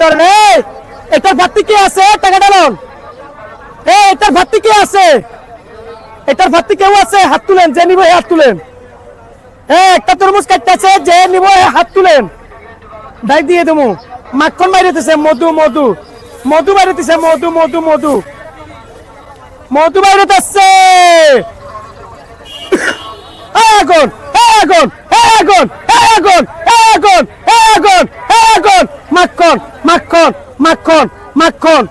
ধরেন এই এটার ভাত্তি কে আছে? টাকাটা লোন। এই এটার ভাত্তি কে আছে? এটার ভাত্তি কেউ আছে? হাত তুলেন, যে নিব হাত তুলেন। এই একটা তরমুজ কাটতেছে, যে নিব হাত তুলেন। ডাক দিয়ে দেবো। মাখন বাইরেতেছে মধু মধু। মধু বাইরেতেছে মধু মধু মধু। মধু বাইরেতেছে আগুন আগুন আগুন আগুন আগুন আগুন মাখন মাখন। মাখন মাখন।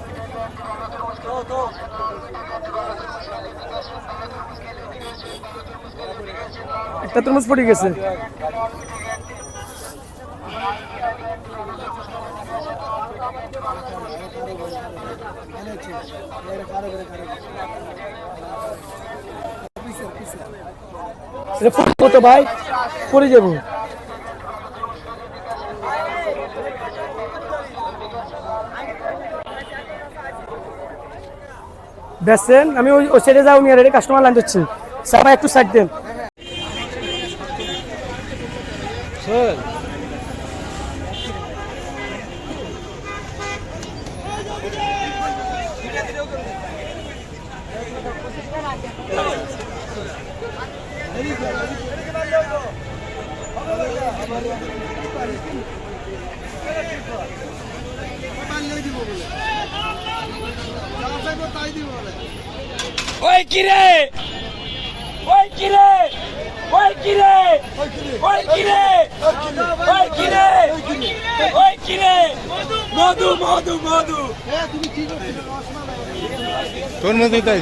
একটা তরমুজ পড়ে গেছে। এটা ভাই। পড়ে যাব। বেসেন আমি ওই ওই সাইডে যাও নিয়ে রেডি কাস্টমার লাইন দিচ্ছি ভাই একটু সাইড দেন। ওই কিরে ওই কিরে ওই কিরে ওই কিরে ওই কিরে ওই কিরে মধু মধু মধু। তোর মধ্যে তাই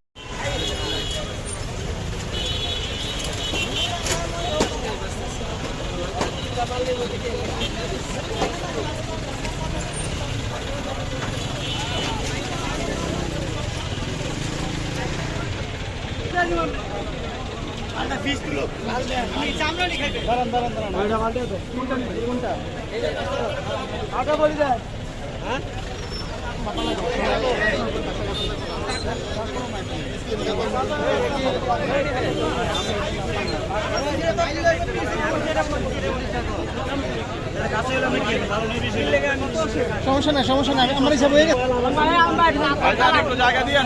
সমস্যা নাই সমস্যা নাই। আমার হিসাব হয়ে গেছে। জায়গা দিয়েন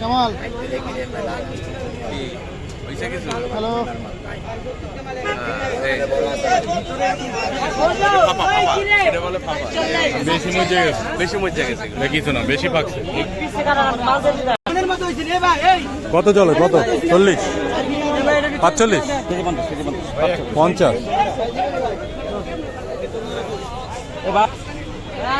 কামাল। হ্যালো। বেশি মজা গেছে। বেশি মজা গেছে কিছু না বেশি পাকছে। কত চলে কত? চল্লিশ? পাঁচচল্লিশ? পঞ্চাশ?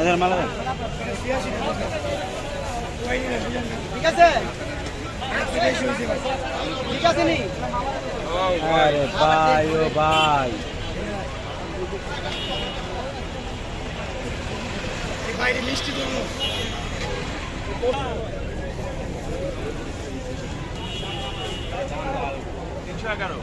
এদের মালা দেন। ঠিক আছে? ঠিক আছে নি? আরে ভাই ও ভাই। তিনশো এগারো